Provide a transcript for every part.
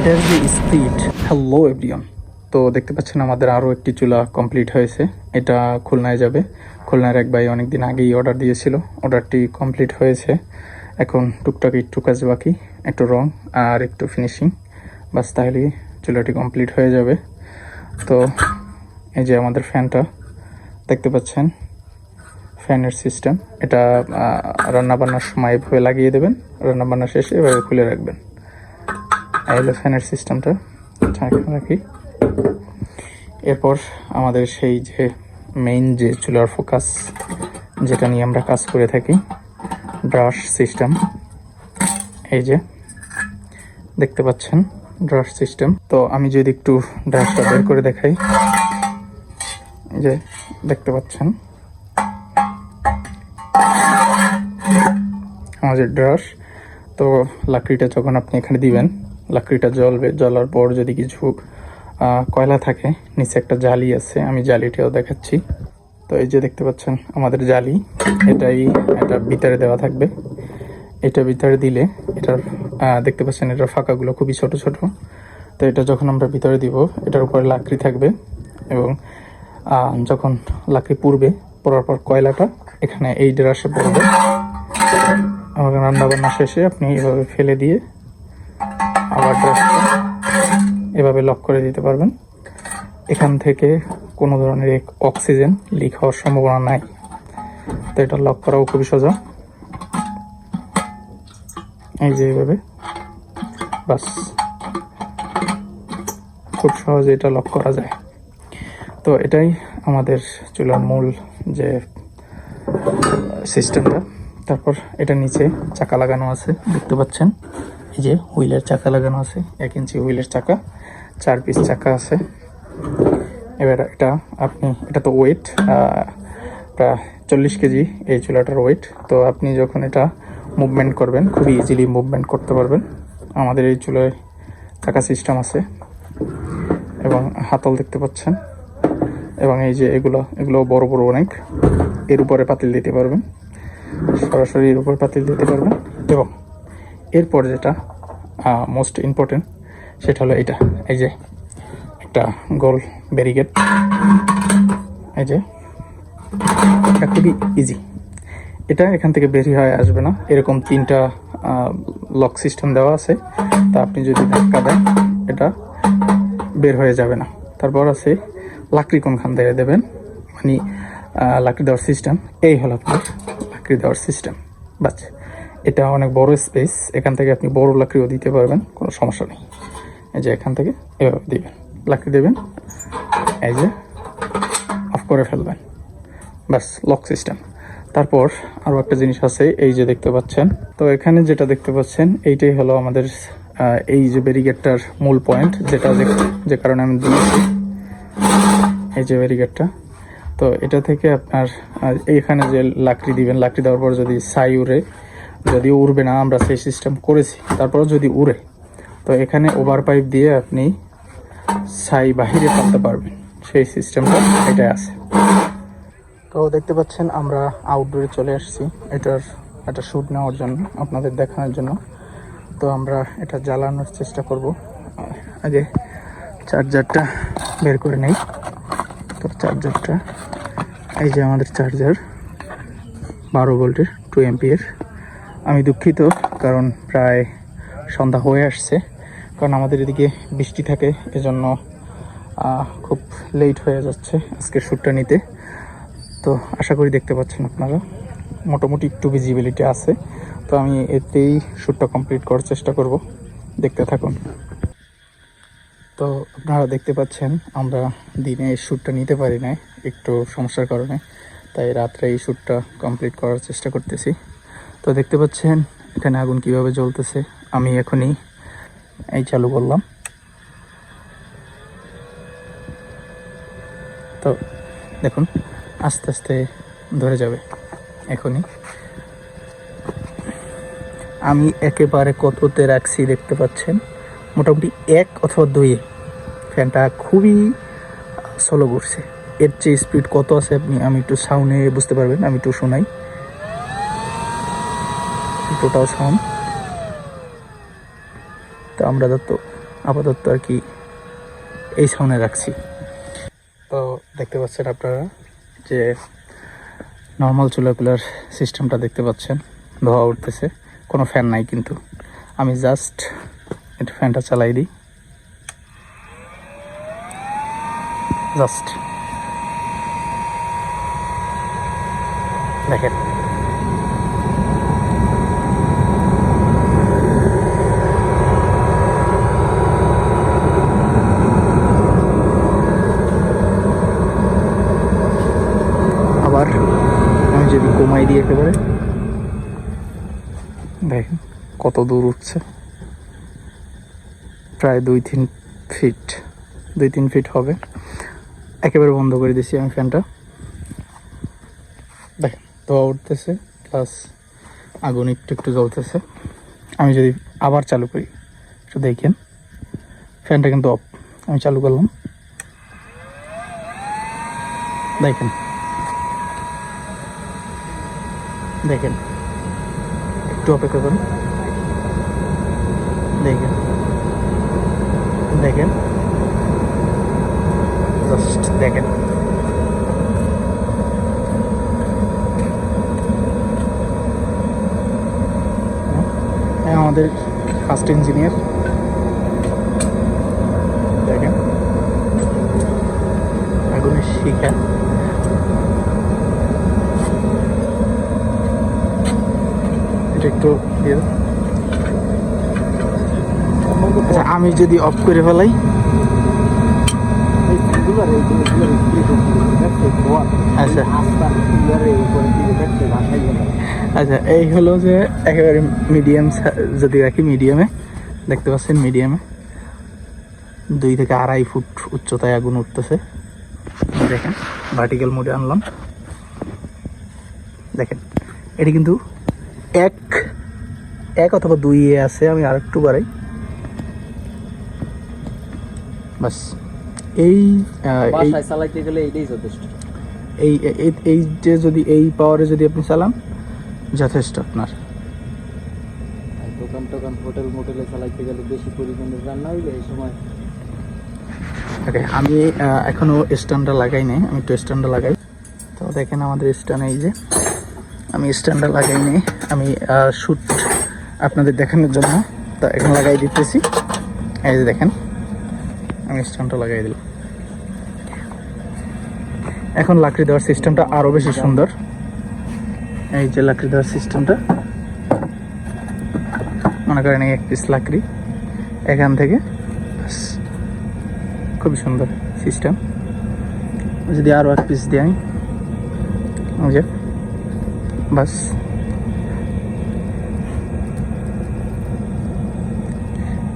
এটার যে speed hello everyone তো দেখতে পাচ্ছেন, আমাদের আরও একটি চুলা কমপ্লিট হয়েছে। এটা খুলনায় যাবে। খুলনার এক ভাই অনেক দিন আগেই অর্ডার দিয়েছিল। অর্ডারটি কমপ্লিট হয়েছে। এখন টুকটাক একটু কাজ বাকি, একটু রং আর একটু ফিনিশিং বাস তাহলেই চুলাটি কমপ্লিট হয়ে যাবে। তো এই যে আমাদের ফ্যানটা, দেখতে পাচ্ছেন? ফ্যানের সিস্টেম এটা রান্নাবান্নার সময় এভাবে লাগিয়ে দেবেন। রান্নাবান্না শেষে এভাবে খুলে রাখবেন। হলো ফ্যানের সিস্টেমটা রাখি। এরপর আমাদের সেই যে মেইন যে চুলার ফোকাস যেটা নিয়ে আমরা কাজ করে থাকি ব্রাশ সিস্টেম এই যে, দেখতে পাচ্ছেন ব্রাশ সিস্টেম তো আমি যদি একটু ব্রাশটা বের করে দেখাই। যে, দেখতে পাচ্ছেন। আমাদের ড্রাশ তো লাকড়িটা যখন আপনি এখানে দিবেন লাকড়িটা জ্বলবে, জ্বলার পর যদি কিছু কয়লা থাকে, নিচে একটা জালি আছে, আমি জালিটাও দেখাচ্ছি। তো এই যে দেখতে পাচ্ছেন, আমাদের জালি, এটাই, এটা ভিতরে দেওয়া থাকবে। এটা ভিতরে দিলে, এটার দেখতে পাচ্ছেন, এটার ফাঁকাগুলো খুবই ছোট ছোট। তো এটা যখন আমরা ভিতরে দিব, এটার উপরে লাকড়ি থাকবে এবং যখন লাকড়ি পুড়বে, পড়ার পর কয়লাটা এখানে এই ড্রাসে পড়বে। এবং রান্নাবান্না শেষে আপনি এভাবে ফেলে দিয়ে আবার ড্রাসটা এভাবে লক করে দিতে পারবেন। এখান থেকে কোনো ধরনের অক্সিজেন লিক হওয়ার সম্ভাবনা নাই। তো এটা লক করাও খুবই সোজা। এই যে এইভাবে বাস। খুব সহজে এটা লক করা যায়। তো এটাই আমাদের চুলার মূল যে সিস্টেমটা তারপর এটা নিচে চাকা লাগানো আছে, দেখতে পাচ্ছেন। এই যে হুইলের চাকা লাগানো আছে, এক ইঞ্চি হুইলের চাকা, চার পিস চাকা আছে। এবার এটা আপনি, এটা তো ওয়েট প্রায় চল্লিশ কেজি এই চুলাটার ওয়েট তো আপনি যখন এটা মুভমেন্ট করবেন খুবই ইজিলি মুভমেন্ট করতে পারবেন। আমাদের এই চুলায় চাকা সিস্টেম আছে এবং হাতল দেখতে পাচ্ছেন। এবং এই যে এগুলো এগুলো বড় বড় অনেক। এর উপরে পাতিল দিতে পারবেন। সরাসরি এর উপরে পাতিল দিতে পারবেন। এবং এরপর যেটা মোস্ট ইম্পর্টেন্ট সেটা হলো এটা এই যে একটা গোল ব্যারিকেড এই যে, এটা খুবই ইজি এটা এখান থেকে বেরিয়ে হয়ে আসবে না। এরকম তিনটা লক সিস্টেম দেওয়া আছে। তা আপনি যদি ধাক্কা দেন, এটা বের হয়ে যাবে না। তারপর আছে লাকড়ি কোনখান থেকে দেবেন? মানে লাকড়ি দেওয়ার সিস্টেম এই হলো আপনার লাকড়ি দেওয়ার সিস্টেম বাস। এটা অনেক বড় স্পেস এখান থেকে আপনি বড় লাকড়িও দিতে পারবেন, কোনো সমস্যা নেই। এই যে এখান থেকে এভাবে দেবেন, লাকড়ি দেবেন, এই যে অফ করে ফেলবেন। ব্যাস লক সিস্টেম তারপর আরও একটা জিনিস আছে, এই যে দেখতে পাচ্ছেন। তো এখানে যেটা দেখতে পাচ্ছেন, এইটাই হলো আমাদের এই যে ব্যারিগেডটার মূল পয়েন্ট যেটা যে- কারণে আমি দিয়েছি। এই যে ব্যারিগেডটা তো এটা থেকে আপনার এইখানে যে লাকড়ি দিবেন, লাকড়ি দেওয়ার পর যদি ছাই উড়ে যদি উড়বে না, আমরা সেই সিস্টেম করেছি। তারপর যদি উড়ে, তো এখানে ওভার পাইপ দিয়ে আপনি ছাই বাহিরে ফেলতে পারবেন। সেই সিস্টেমটা এটাই আছে। তো দেখতে পাচ্ছেন, আমরা আউটডোরে চলে আসছি। এটার একটা শ্যুট নেওয়ার জন্য, আপনাদের দেখানোর জন্য। তো আমরা এটা জ্বালানোর চেষ্টা করব। আগে চার্জারটা বের করে নেই। তো চার্জারটা এই যে আমাদের চার্জার বারো ভোল্টের টু এমপিএর আমি দুঃখিত, কারণ প্রায় সন্ধ্যা হয়ে আসছে। কারণ আমাদের এদিকে বৃষ্টি থাকে, এজন্য খুব লেট হয়ে যাচ্ছে আজকের শ্যুটটা নিতে। তো আশা করি দেখতে পাচ্ছেন আপনারা। মোটামুটি একটু ভিজিবিলিটি আছে। তো আমি এতেই শ্যুটটা কমপ্লিট করার চেষ্টা করব। দেখতে থাকুন। তো আপনারা দেখতে পাচ্ছেন, আমরা দিনে এই শ্যুটটা নিতে পারি না একটু সমস্যার কারণে। তাই রাত্রে এই শ্যুটটা কমপ্লিট করার চেষ্টা করতেছি। তো দেখতে পাচ্ছেন, এখানে আগুন কীভাবে জ্বলতেছে, আমি এখনই এই চালু করলাম। তো দেখুন, আস্তে আস্তে ধরে যাবে, এখনই। আমি একেবারে কততে রাখছি দেখতে পাচ্ছেন, মোটামুটি এক অথবা দুইয়ে। ফ্যানটা খুবই স্লো ঘুরছে। এর চেয়ে স্পিড কত আছে আপনি, আমি একটু সাউন্ডে বুঝতে পারবেন, আমি একটু শোনাই। টোটাল সাউন্ড তো আমরা তো আপাতত আর কি এই সামনে রাখছি। তো দেখতে পাচ্ছেন আপনারা যে নর্মাল চুলাগুলার সিস্টেমটা দেখতে পাচ্ছেন, ধোয়া উঠতেছে, কোনো ফ্যান নাই কিন্তু। আমি জাস্ট একটু ফ্যানটা চালাই দিই। জাস্ট দেখেন আবার আমি যদি কমাই দিই একেবারে দেখেন কত দূর উঠছে? প্রায় দুই তিন ফিট দুই তিন ফিট হবে। একেবারে বন্ধ করে দিছি আমি ফ্যানটা দেখেন, ধোয়া উঠতেছে প্লাস আগুন একটু একটু জ্বলতেছে। আমি যদি আবার চালু করি, একটু দেখেন ফ্যানটা কিন্তু অফ আমি চালু করলাম। দেখেন। দেখেন। একটু অপেক্ষা করুন। দেখেন। দেখেন। জাস্ট দেখেন। হ্যাঁ আমাদের ফার্স্ট ইঞ্জিনিয়ার দেখেন। আগুনের শিখা এটা একটু দিয়ে দাও। আচ্ছা আমি যদি অফ করে ফেলাই। আচ্ছা। আচ্ছা এই হলো যে একেবারে মিডিয়াম যদি রাখি মিডিয়ামে দেখতে পাচ্ছেন মিডিয়ামে দুই থেকে আড়াই ফুট উচ্চতায় আগুন উঠতেছে। দেখেন ভার্টিক্যাল মোডে আনলাম। দেখেন এটি কিন্তু এক এক অথবা দুই এ আছে আমি আর একটু বাড়াই। বাস এই বাসায় চালাইতে গেলে এটাই যথেষ্ট। এই এই- যে যদি এই পাওয়ারে যদি আপনি চালান যথেষ্ট আপনার। দোকান টোকান হোটেল মোটেলে চালাইতে গেলে বেশি পরিমাণে রান্না হইলে এই সময় ওকে আমি আহ, এখনও স্ট্যান্ডটা লাগাই নাই আমি একটু স্ট্যান্ডটা লাগাই। তো দেখেন আমাদের স্ট্যান্ড এই যে আমি স্ট্যান্ডটা লাগাই নাই আমি শ্যুট আপনাদের দেখানোর জন্য। তো এখন লাগাই দিতেছি। এই যে দেখেন। আমি স্ট্যান্ডটা লাগাই দিলাম। এখন লাকড়ি দেওয়ার সিস্টেমটা আরও বেশি সুন্দর। এই যে লাকড়ি দেওয়ার সিস্টেমটা। মনে করেন এই এক পিস লাকড়ি। এখান থেকে খুবই সুন্দর সিস্টেম। যদি আরও এক পিস দিই আমি যে বাস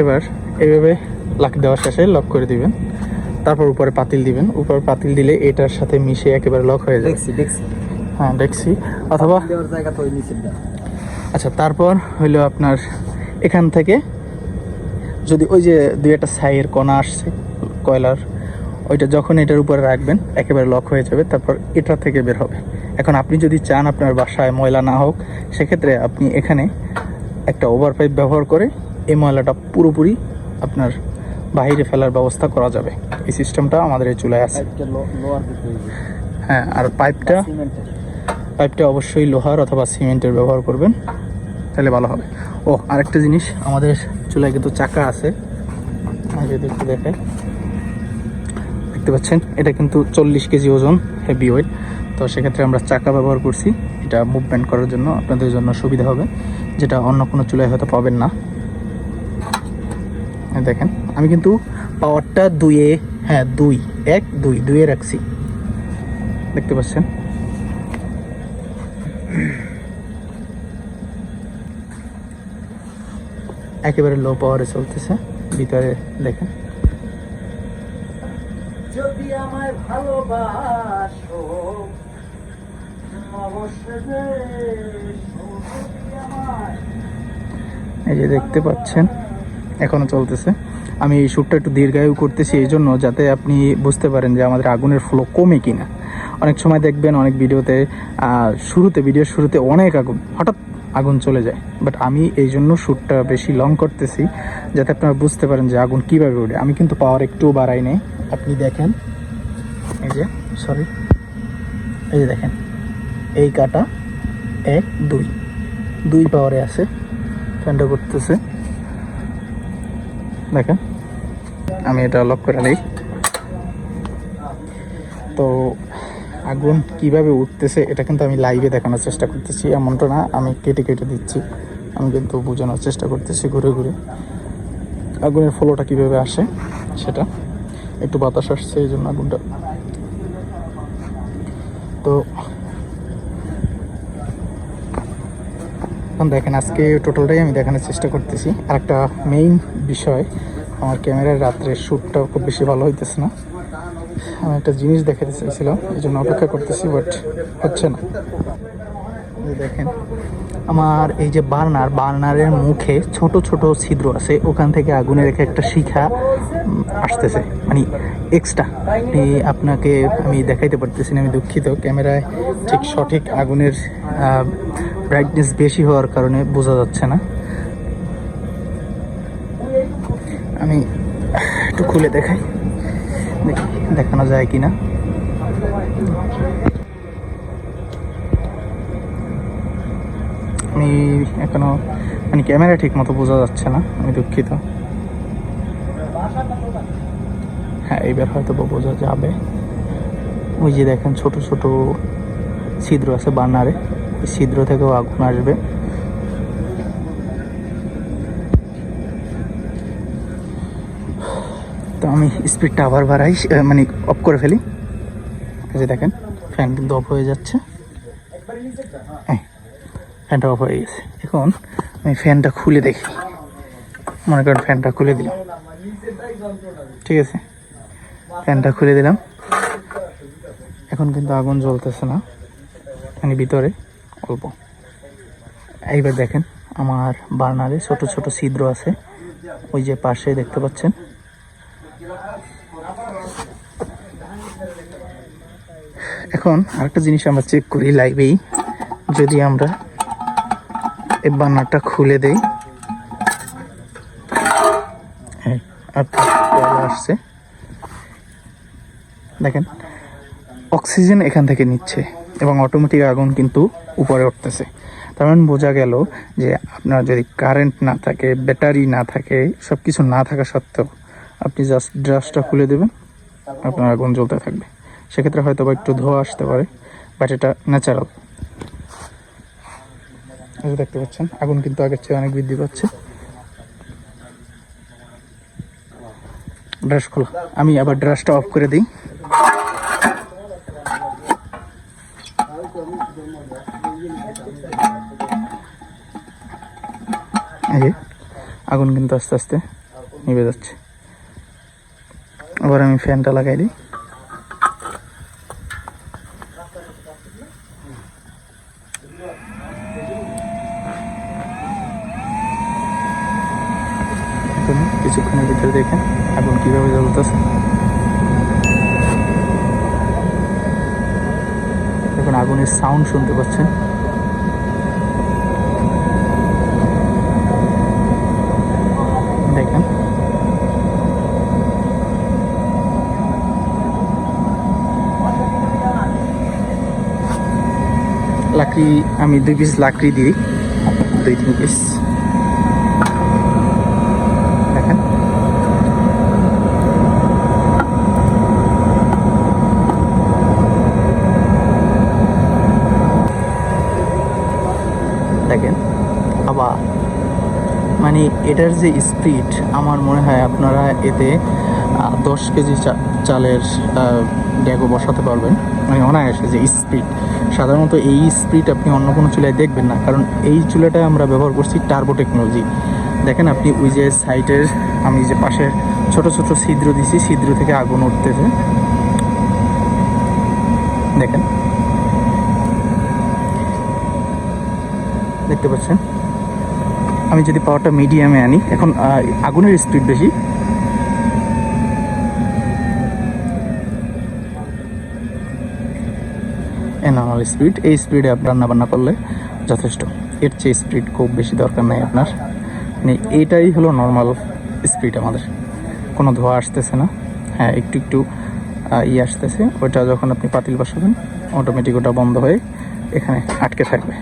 এবার এইভাবে লাক দেওয়ার শেষে লক করে দিবেন। তারপর উপরে পাতিল দিবেন। উপরে পাতিল দিলে এটার সাথে মিশে একেবারে লক হয়ে যাবে। দেখছি দেখছি। হ্যাঁ দেখছি। অথবা আচ্ছা তারপর হইল আপনার এখান থেকে যদি ওই যে দুই একটা ছাইয়ের কণা আসছে কয়লার ওইটা যখন এটার উপরে রাখবেন একেবারে লক হয়ে যাবে। তারপর এটা থেকে বের হবে। এখন আপনি যদি চান আপনার বাসায় ময়লা না হোক সেক্ষেত্রে আপনি এখানে একটা ওভার পাইপ ব্যবহার করে এই ময়লাটা পুরোপুরি আপনার বাইরে ফেলার ব্যবস্থা করা যাবে। এই সিস্টেমটা আমাদের এই চুলায় আছে। হ্যাঁ আর পাইপটা পাইপটা অবশ্যই লোহার অথবা সিমেন্টের ব্যবহার করবেন তাহলে ভালো হবে। ও আরেকটা জিনিস আমাদের চুলায় কিন্তু চাকা আছে। যদি একটু দেখাই দেখতে পাচ্ছেন? এটা কিন্তু চল্লিশ কেজি ওজন হেভি ওয়েট তো সেক্ষেত্রে আমরা চাকা ব্যবহার করছি। এটা মুভমেন্ট করার জন্য আপনাদের জন্য সুবিধা হবে। যেটা অন্য কোনো চুলায় হয়তো পাবেন না। দেখেন। আমি কিন্তু পাওয়ারটা দুইয়ে হ্যাঁ দুই এক দুই দুইয়ে রাখছি। দেখতে পাচ্ছেন? একেবারে লো পাওয়ারে চলতেছে ভিতরে দেখেন। যদি আমায় ভালোবাসো এই যে দেখতে পাচ্ছেন এখনও চলতেছে। আমি এই শ্যুটটা একটু দীর্ঘায়ু করতেছি, এই জন্য যাতে আপনি বুঝতে পারেন যে আমাদের আগুনের ফ্লো কমে কিনা। অনেক সময় দেখবেন, অনেক ভিডিওতে শুরুতে ভিডিওর শুরুতে অনেক আগুন, হঠাৎ আগুন চলে যায়। বাট আমি এই জন্য শ্যুটটা বেশি লং করতেছি, যাতে আপনারা বুঝতে পারেন যে আগুন কীভাবে ওঠে। আমি কিন্তু পাওয়ার একটুও বাড়াই নেই। আপনি দেখেন, এই যে সরি এই যে দেখেন, এই কাটা এক, দুই দুই পাওয়ারে আছে। ফ্যানটা করতেছে। দেখেন। আমি এটা লক করে নিই। তো আগুন কীভাবে উঠতেছে, এটা কিন্তু আমি লাইভে দেখানোর চেষ্টা করতেছি, এমনটা না, আমি কেটে কেটে দিচ্ছি। আমি কিন্তু বোঝানোর চেষ্টা করতেছি ঘুরে ঘুরে। আগুনের ফলোটা কীভাবে আসে সেটা। একটু বাতাস আসছে, এই জন্য আগুনটা। তো দেখেন, আজকে টোটালটাই আমি দেখানোর চেষ্টা করতেছি। আর একটা মেইন বিষয় আমার ক্যামেরার রাত্রের শ্যুটটাও খুব বেশি ভালো হইতেছে না। আমি একটা জিনিস দেখাতে চাইছিলাম, এই জন্য অপেক্ষা করতেছি বাট হচ্ছে না। দেখেন, আমার এই যে বার্নার, বার্নারের মুখে ছোট ছোট ছিদ্র আছে, ওখান থেকে আগুনের এক একটা শিখা আসতেছে মানে এক্সট্রা আপনাকে আমি দেখাইতে পারতেছি না, আমি দুঃখিত। ক্যামেরায় ঠিক সঠিক আগুনের ব্রাইটনেস বেশি হওয়ার কারণে বোঝা যাচ্ছে না। আমি একটু খুলে দেখাই। দেখি, দেখানো যায় কিনা। আমি এখনও মানে ক্যামেরা ঠিক মতো বোঝা যাচ্ছে না, আমি দুঃখিত। হ্যাঁ এইবার হয়তো বোঝা যাবে। ওই যে দেখেন, ছোট ছোট ছিদ্র আছে বার্নারে ওই ছিদ্র থেকেও আগুন আসবে। তো আমি স্পিডটা আবার বাড়াই মানে অফ করে ফেলি। যে দেখেন ফ্যান কিন্তু অফ হয়ে যাচ্ছে। হ্যাঁ ফ্যানটা অফ হয়ে গেছে। এখন আমি ফ্যানটা খুলে দেখি। মনে করেন ফ্যানটা খুলে দিলাম। ঠিক আছে? ফ্যানটা খুলে দিলাম। এখন কিন্তু আগুন জ্বলতেছে না। মানে ভিতরে অল্প। এইবার দেখেন, আমার বার্নারে ছোট ছোট ছিদ্র আছে। ওই যে পাশে দেখতে পাচ্ছেন। এখন আরেকটা জিনিস আমরা চেক করি লাইভেই যদি আমরা এই বার্নারটা খুলে দেই। হ্যাঁ আসছে। দেখেন অক্সিজেন এখান থেকে নিচ্ছে এবং অটোমেটিক আগুন কিন্তু উপরে উঠতেছে। তার মানে বোঝা গেল যে আপনার যদি কারেন্ট না থাকে ব্যাটারি না থাকে সব কিছু না থাকা সত্ত্বেও আপনি জাস্ট ড্রাসটা খুলে দেবেন, আপনার আগুন জ্বলতে থাকবে। সেক্ষেত্রে হয়তো বা একটু ধোয়া আসতে পারে বাট এটা ন্যাচারাল দেখতে পাচ্ছেন, আগুন কিন্তু আগের চেয়ে অনেক বৃদ্ধি পাচ্ছে। ড্রাস খোলা। আমি আবার ড্রাসটা অফ করে দিই। আগুন কিন্তু আস্তে আস্তে নিভে যাচ্ছে। আবার আমি ফ্যানটা লাগাই দিই এখন কিছুক্ষণের ভিতরে দেখেন আগুন কীভাবে জ্বলতেছে এখন আগুনের সাউন্ড শুনতে পাচ্ছেন দেখেন লাকড়ি আমি দুই পিস লাকড়ি দিই? দুই, তিন পিস দেখেন। দেখেন। আবার মানে এটার যে স্পিড আমার মনে হয় আপনারা এতে দশ কেজি চালের ড্যাগও বসাতে পারবেন। মানে অনায়াসে যে স্পিড সাধারণত এই স্পিড আপনি অন্য কোনো চুলায় দেখবেন না। কারণ এই চুলাটায় আমরা ব্যবহার করছি টার্বো টেকনোলজি দেখেন আপনি ওই যে সাইডের আমি যে পাশে ছোট ছোট ছিদ্র দিছি, ছিদ্র থেকে আগুন উঠতেছে। দেখেন। দেখতে পাচ্ছেন? আমি যদি পাওয়ারটা মিডিয়ামে আনি, এখন আগুনের স্পিড বেশি। নর্মাল স্পিড এই স্পিডে আপনি রান্না বান্না করলে যথেষ্ট। এর চেয়ে স্পিড খুব বেশি দরকার নেই আপনার। মানে এইটাই হলো নর্মাল স্পিড আমাদের। কোনো ধোয়া আসতেছে না। হ্যাঁ একটু একটু ই আসতেছে। ওইটা যখন আপনি পাতিল বসাবেন অটোমেটিক ওটা বন্ধ হয়ে এখানে আটকে থাকবে।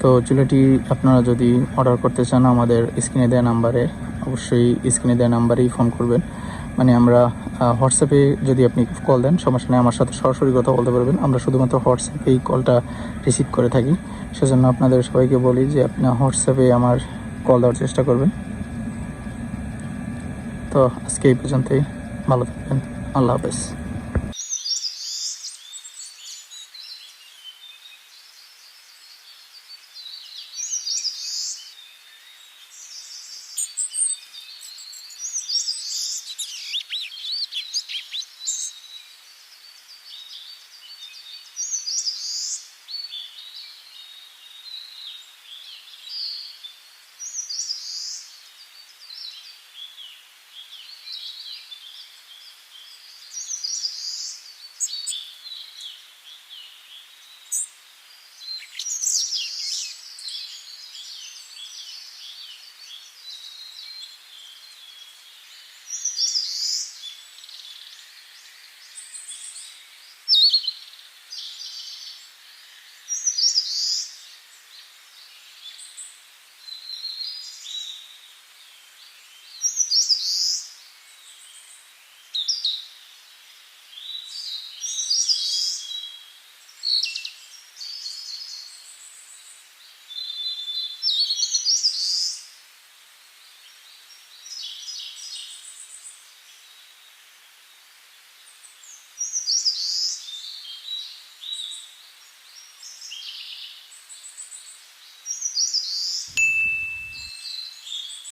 তো চুলাটি আপনারা যদি অর্ডার করতে চান, আমাদের স্ক্রিনে দেওয়া নাম্বারে অবশ্যই স্ক্রিনে দেওয়া নাম্বারেই ফোন করবেন। মানে আমরা হোয়াটসঅ্যাপে যদি আপনি কল দেন, সমস্যা নেই, আমার সাথে সরাসরি কথা বলতে পারবেন। আমরা শুধুমাত্র হোয়াটসঅ্যাপেই কলটা রিসিভ করে থাকি। সেজন্য আপনাদের সবাইকে বলি যে আপনি হোয়াটসঅ্যাপে আমার কল দেওয়ার চেষ্টা করবেন। তো আজকে এই পর্যন্তই। ভালো থাকবেন। আল্লাহ হাফেজ।